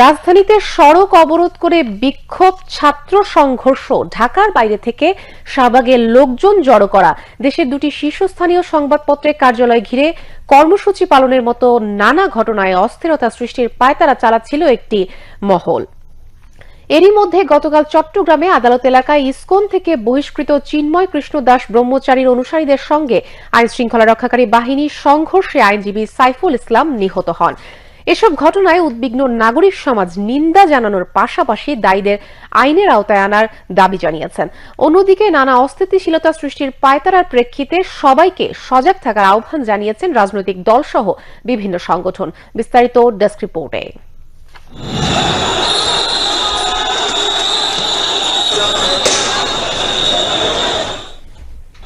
রাজধানীতে সড়ক অবরোধ করে বিক্ষোভ ছাত্র সংঘর্ষ। ঢাকার বাইরে থেকে শাহবাগের লোকজন জড়ো করা। দেশের দুটি শীর্ষস্থানীয় সংবাদপত্রের কার্যালয় ঘিরে কর্মসূচি পালনের মতো নানা ঘটনায় অস্থিরতা সৃষ্টির পায়তারা চালাচ্ছিল একটি মহল। এরই মধ্যে গতকাল চট্টগ্রামে আদালত এলাকায় ইসকন থেকে বহিষ্কৃত চিন্ময় কৃষ্ণ দাস ব্রহ্মচারীর অনুসারীদের সঙ্গে আইন শৃঙ্খলা রক্ষাকারী বাহিনীর সংঘর্ষে আইনজীবী সাইফুল ইসলাম নিহত হন। এসব ঘটনায় উদ্বিগ্ন নাগরিক সমাজ নিন্দা জানানোর পাশাপাশি দায়ীদের আইনের আওতায় আনার দাবি জানিয়েছেন। অন্যদিকে নানা অস্থিতিশীলতা সৃষ্টির পায়তারার প্রেক্ষিতে সবাইকে সজাগ থাকার আহ্বান জানিয়েছেন রাজনৈতিক দলসহ বিভিন্ন সংগঠন। বিস্তারিত ডেস্ক রিপোর্টে।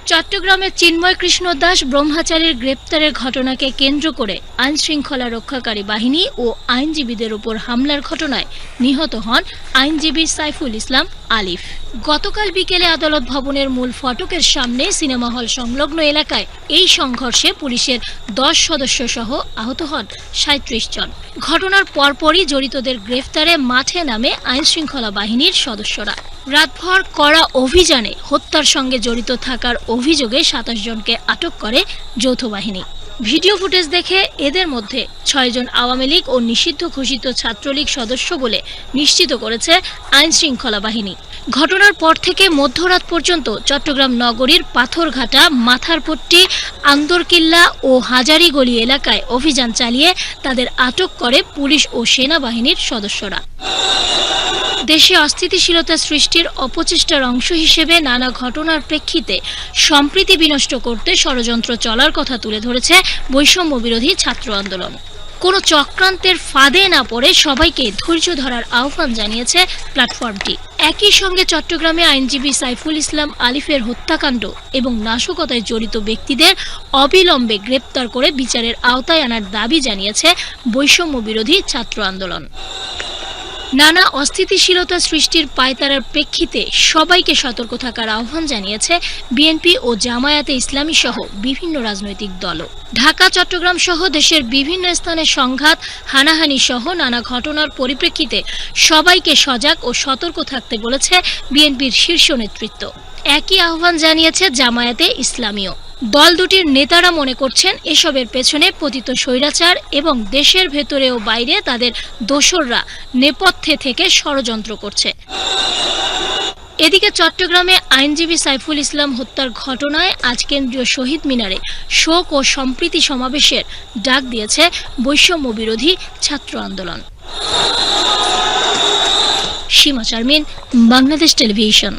চট্টগ্রামে চিন্ময় কৃষ্ণ দাস ব্রহ্মাচারীর গ্রেপ্তারের ঘটনাকে কেন্দ্র করে আইন শৃঙ্খলা রক্ষাকারী বাহিনী ও আইনজীবীদের উপর হামলার ঘটনায় নিহত হন আইনজীবী সাইফুল ইসলাম আলিফ। গতকাল বিকেলে আদালত ভবনের মূল ফটকের সামনে সিনেমা হল সংলগ্ন এলাকায় এই সংঘর্ষে পুলিশের দশ সদস্য সহ আহত হন সাঁত্রিশ জন। ঘটনার পরপরই জড়িতদের গ্রেফতারে মাঠে নামে আইন শৃঙ্খলা বাহিনীর সদস্যরা। রাতভর করা অভিযানে হত্যার সঙ্গে জড়িত থাকার অভিযোগে সাতাশ জনকে আটক করে যৌথ বাহিনী। ভিডিও ফুটেজ দেখে এদের মধ্যে ছয়জন আওয়ামী লীগ ও নিষিদ্ধ ঘোষিত ছাত্রলীগ সদস্য বলে নিশ্চিত করেছে আইন শৃঙ্খলা বাহিনী। ঘটনার পর থেকে মধ্যরাত পর্যন্ত চট্টগ্রাম নগরীর পাথরঘাটা, মাথারপট্টি, আন্দরকিল্লা ও হাজারিগলি এলাকায় অভিযান চালিয়ে তাদের আটক করে পুলিশ ও সেনাবাহিনীর সদস্যরা। দেশে অস্থিতিশীলতা সৃষ্টির অপচেষ্টার অংশ হিসেবে নানা ঘটনার প্রেক্ষিতে সম্প্রীতি বিনষ্ট করতে ষড়যন্ত্র চলার কথা তুলে ধরেছে বৈষম্য বিরোধী ছাত্র আন্দোলন। কোনো চক্রান্তের ফাঁদে না পড়ে সবাইকে ধৈর্য ধরার আহ্বান জানিয়েছে প্ল্যাটফর্মটি। একই সঙ্গে চট্টগ্রামে আইনজীবী সাইফুল ইসলাম আলিফের হত্যাকাণ্ড এবং নাশকতায় জড়িত ব্যক্তিদের অবিলম্বে গ্রেপ্তার করে বিচারের আওতায় আনার দাবি জানিয়েছে বৈষম্য বিরোধী ছাত্র আন্দোলন। নানা অস্থিতিশীলতা সৃষ্টির পায়তারার প্রেক্ষিতে সবাইকে সতর্ক থাকার আহ্বান জানিয়েছে বিএনপি ও জামায়াতে ইসলামী সহ বিভিন্ন রাজনৈতিক দলও ঢাকা, চট্টগ্রাম সহ দেশের বিভিন্ন স্থানে সংঘাত, হানাহানি সহ নানা ঘটনার পরিপ্রেক্ষিতে সবাইকে সজাগ ও সতর্ক থাকতে বলেছে বিএনপির শীর্ষ নেতৃত্ব। একই আহ্বান জানিয়েছে জামায়াতে ইসলামীও। দল দুটির নেতারা মনে করছেন এসবের পেছনে পতিত স্বৈরাচার এবং দেশের ভেতরে ও বাইরে তাদের দোসররা নেপথ্যে থেকে ষড়যন্ত্র করছে। এদিকে চট্টগ্রামে আইনজীবী সাইফুল ইসলাম হত্যার ঘটনায় আজ কেন্দ্রীয় শহীদ মিনারে শোক ও সম্প্রীতি সমাবেশের ডাক দিয়েছে বৈষম্য বিরোধী ছাত্র আন্দোলন। সীমা চারমিন, বাংলাদেশ টেলিভিশন।